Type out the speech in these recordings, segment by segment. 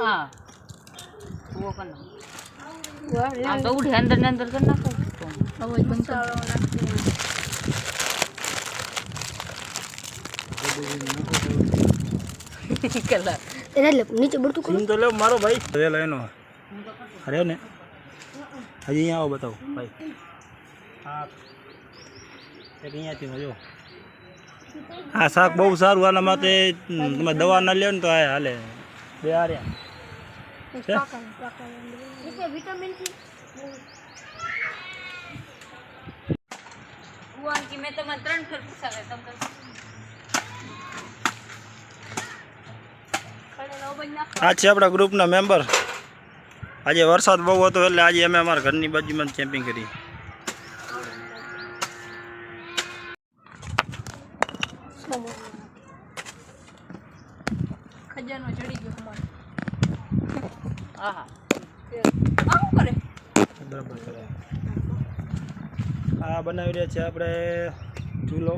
હા કૂવો કર નાખ આમ અંદર ને અંદર કરી. નાખો નીચે બળતું સીન તો લેવ મારો ભાઈ. એનો અરે ને? હજી અહીંયા આવો બતાવો ભાઈ. હા. એક અહીંયાથી હજો હા શાક બહુ સારું આના માટે તમે દવા ના લ્યો ને તો આ હાલે. બે હાર્યા. મેં ત્રણ ફેર પૂછાવે નાખ. આ છે આપણા ગ્રુપના મેમ્બર આજે વરસાદ બહુ હતો એટલે આજે અમે અમારા ઘરની બાજુમાં કેમ્પિંગ કરી. ખજાનો ચડી ગયો અમારે. આહા. આવું કરે? બરાબર કરે આ બનાવી રહ્યા છે આપણે ચૂલો.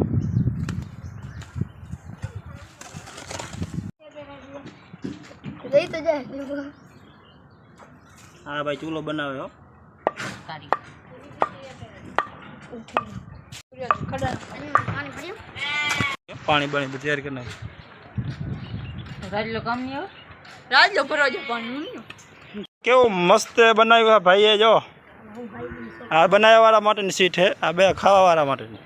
જઈ તો જાય. હા ભાઈ ચૂલો બનાવે હો. પાણી બાણી બધું તૈયાર કરી નાખે રાજલો કામ નહીં આવે? રાજલો ભરો છે પાણી કેવું મસ્ત બનાવ્યું આ ભાઈએ જો. આ બનાવવા વાળા માટેની સીટ છે આ બે ખાવા વાળા માટેની.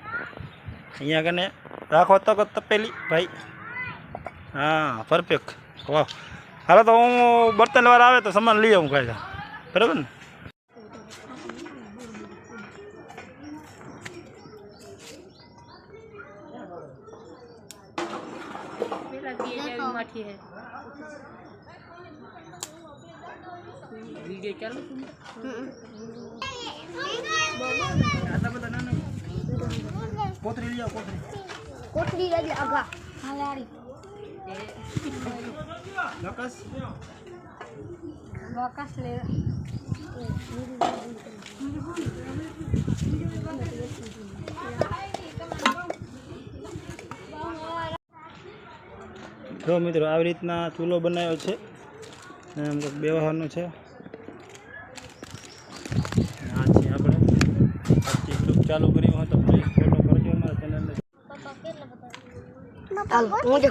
અહીંયા કને રાખો તક તપેલી ભાઈ. હા પરફેક્ટ વાહ. હાલો તો હું બર્તન વાળા આવે તો સામાન લઈ આવું કાંઈ બરાબર ને? પેલા બે જાવી માઠી હે વિડિયો ચાલુ છે ને? કોથરી લઈ આવો કોથરી કોથળી રાજે જો મિત્રો, આવી રીતના ચૂલો બનાવ્યો છે. એમ આમ છે. આ છે આપણે. યુટ્યુબ ચાલુ કર્યું હોય તો ફોલો કરજો અમારા ચેનલને હું જે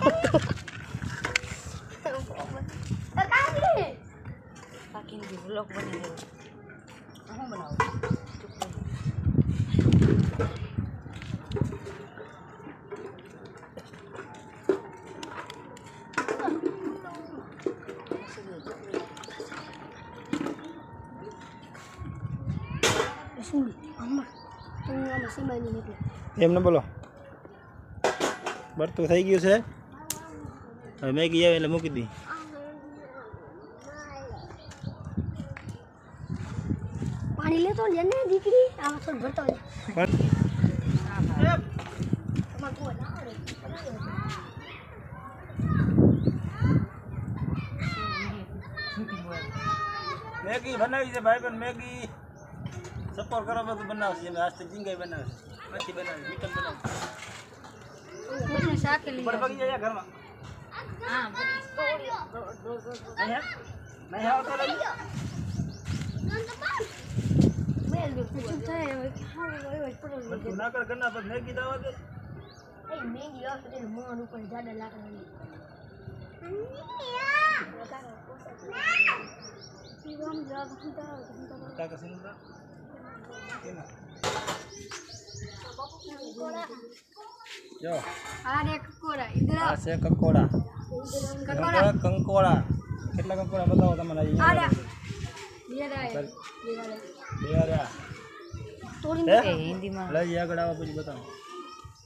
કાકીને બી vlog બની દેવો હું બનાવું એમને બોલો. બરતું થઈ ગયું છે? હવે મેગી આવે એટલે મૂકી દી. પાણી તો લે ને દીકરી આ તો આવડે મેગી બનાવી છે ભાઈ પણ મેગી સપોર કરો બધું બનાવશે. એમ આજથી જીંગાઈ બનાવશે પછી બનાવી મીઠમ બનાવશે જાય ઘરમાં. હા નહીં આવતો લઈ પછી થાય હવે ખાવ એવો પડો બધું ના કર પર મેગી દાવા દે એ મેંગી આવશે એટલે મોહન ઉપર જાડા લાકડા કાકા જો આરે કકોરા છે કંકોડા કેટલા કંકોડા બતાવો તમને હિન્દીમાં? લઈ આગળ આવો પછી બતાવો.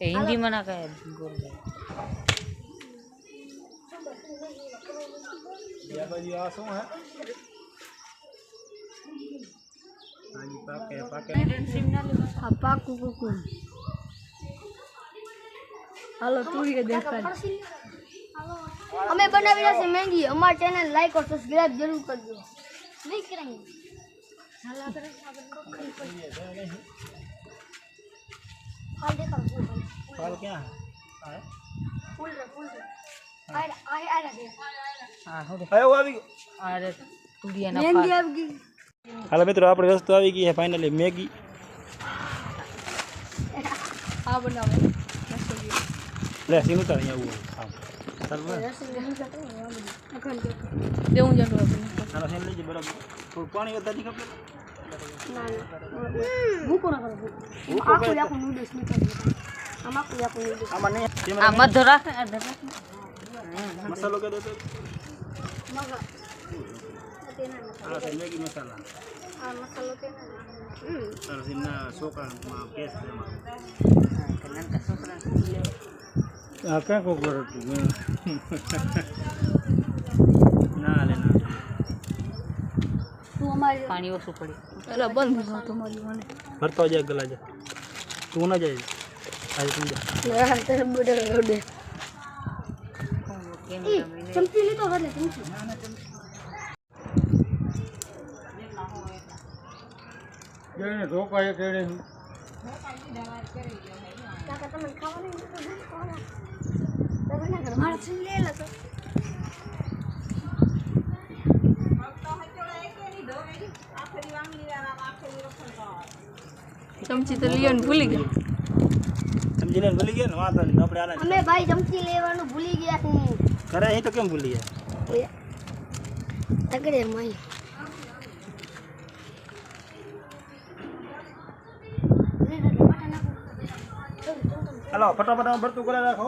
એ હિન્દીમાં ના કહે ગોરભાઈ આ શું હે? પાકે પાકે. આ પાકું કુકુ હાલો તુરી દેખાડ અમે બનાવી રહ્યા છે મેંગી. અમાર ચેનલ લાઈક ઓર સબસ્ક્રાઇબ જરૂર કરજો. નહીં કરાંગે ફાલ દેખાડો ફૂલ ફાલ ક્યાં હા ફૂલ રે ફૂલ રે આય આય આય દે હા હવે હવે આવી ગયું અરે તુરિયાના મેંદી ફાલ આવી ગઈ હાલો મિત્રો આપણી વસ્તુ આવી ગઈ છે ફાઇનલી મેગી આ બનાવો લે સીનું તાર અહીંયા આવું આમ ચાલ બરાબર દેવું થોડું પાણી વધારે ખબર. મસાલો કે દેતો? મસાલા. આ આ ક્યાં કોક ના લે ના. તું અમારી પાણી ઓછું પડ્યું એટલે બંધ તમારી મને ભરતો જાય ગલા જા. તું ના જાય. આજે તું જા. લે તે બડે બડે કેમ ઈ તમે ચમચી લીધો એટલે ચમચી. જઈને ધોકા કેડે કાકા તમને ખાવાનું? તો ના ચમચી તો લિયોન ભૂલી ગયા. ચમચી લઈને ભૂલી ગયા ને? વાંધો નહીં આપણે આના અમે ભાઈ ચમચી લેવાનું ભૂલી ગયા છે ઘરે અહીં તો કેમ ભૂલી ગયા? તગડે મય. હાલો ફટાફટ ભરતું કરે રાખો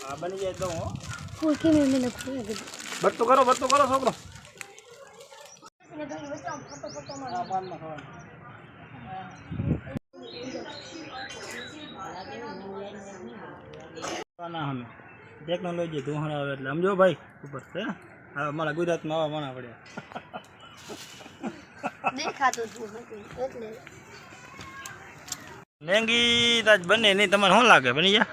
હા બની જાય તો હો. ફૂલ કેમ મને ભરતું કરો ભરતું કરો છોકરો. ટેકનોલોજી ધોહણ આવે એટલે. સમજો ભાઈ? ઉપર છે હા? અમારા ગુજરાતમાં આવા માણા પડ્યા. દેખાતું હતું એટલે. મેંગી તાજ બને નહીં તમને શું લાગે બની જા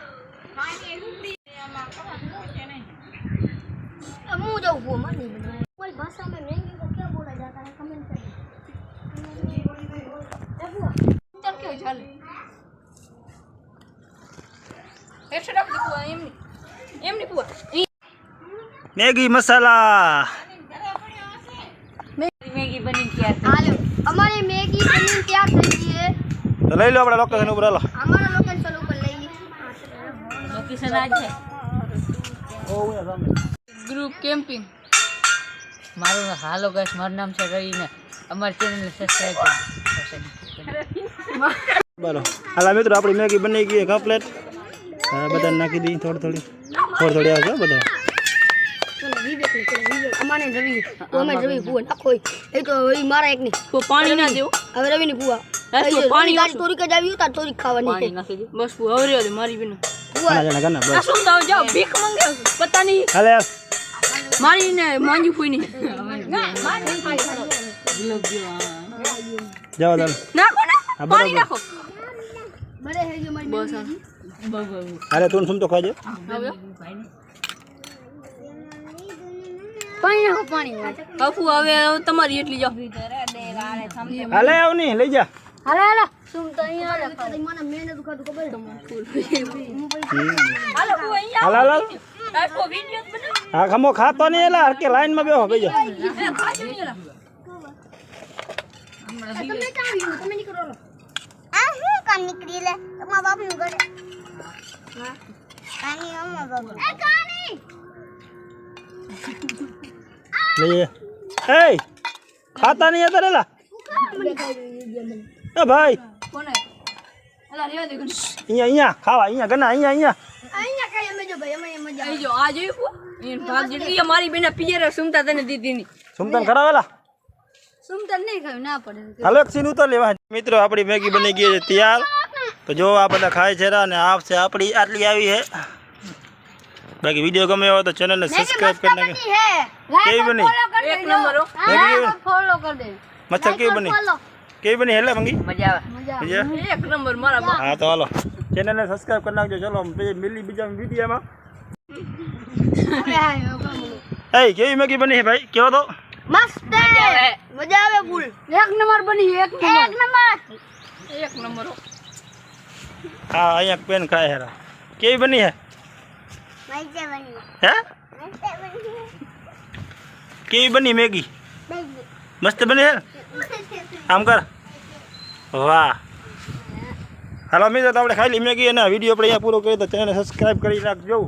મેગી મસાલા મેગી બની ગયા અમારે લઈ લો આપણે લોકેશન ઉપર લો ગ્રુપ કેમ્પિંગ મારું હાલો ગાઈસ મારું નામ છે રવિને. અમારી ચેનલ સબસ્ક્રાઇબ કરો. બોલો હાલા મિત્રો આપણી મેગી બની ગઈ કમ્પ્લેટ બધા નાખી દઈએ થોડી થોડી. થોડી થોડી આવશે બધા વિવેક ને કરે એ તો મારા એક ની પાણી ના દેવું હવે રવિ ની પાણી ગાડી ચોરી કે જાવી ઉતાર ચોરી ખાવાની બસ ભૂવા હવે મારી નહીં મારી ને માંગી ફૂઈ ની અરે તું શું તો ખાજો પાણી નાખો પાણી બાપુ હવે તમારી એટલી જાવ હાલે આવ નહીં લઈ જા. હાલે હાલે. સુમ તો અહીંયા આવે મને મહેનત ખાતું ખબર હાલો પુઆ અહીંયા હાલ હાલ હાલ. આખો વિડિયો બનાવ. હા ખમો ખાતો નહીં એલા હરકે લાઈનમાં બેહો બેજો. કાની! બાપ એ ખાતા નહીં અત્યારે એલા? એ ભાઈ. કોને એલા રેવા દે ગણ અહીંયા અહીંયા ખાવા અહીંયા ગના અહીંયા અહીંયા. અહીંયા કઈ અમે જો ભાઈ અમે મજા આઈ જો આ જોયું પુઆ એ ભાગ જેટલી મારી બેના પિયર સુમતા તને દીધી ની સુમતાન ખરાવેલા સુમતલ નહીં ખાવ ના પડે. હાલો સીન ઉતર લેવા. મિત્રો આપણી મેગી બની ગઈ છે તૈયાર તો જો આ બધા ખાય છે રા ને છે આપણી આટલી આવી છે. બાકી વીડિયો ગમે આવે તો ચેનલને સબસ્ક્રાઇબ કરી નાખે કેવી બની? એક નંબર. હો. ફોલો કરી દે. મચ્છર કેવી બની? કેવી બની? હેલે મંગી? મજા આવે. મજા? એક નંબર મારા બા હા તો હાલો. ચેનલને સબસ્ક્રાઇબ કરી નાખજો. ચલો મિલી બીજા વિડીયોમાં એ કેવી મેગી બની હે ભાઈ? કેવો તો? મસ્ત મજા આવે. ફૂલ. એક નંબર બની એક એક નંબર. નંબર. એક નંબર. હા અહીંયા પેન ખાય હેરા. કેવી બની બની હે? કેવી બની મેગી? મસ્ત બની આમ કર. વાહ. હાલો મિત્રો, તો આપણે ખાલી મેગી અને વીડિયો આપણે અહીંયા પૂરો કરીએ તો ચેનલ સબસ્ક્રાઈબ કરી નાખજો.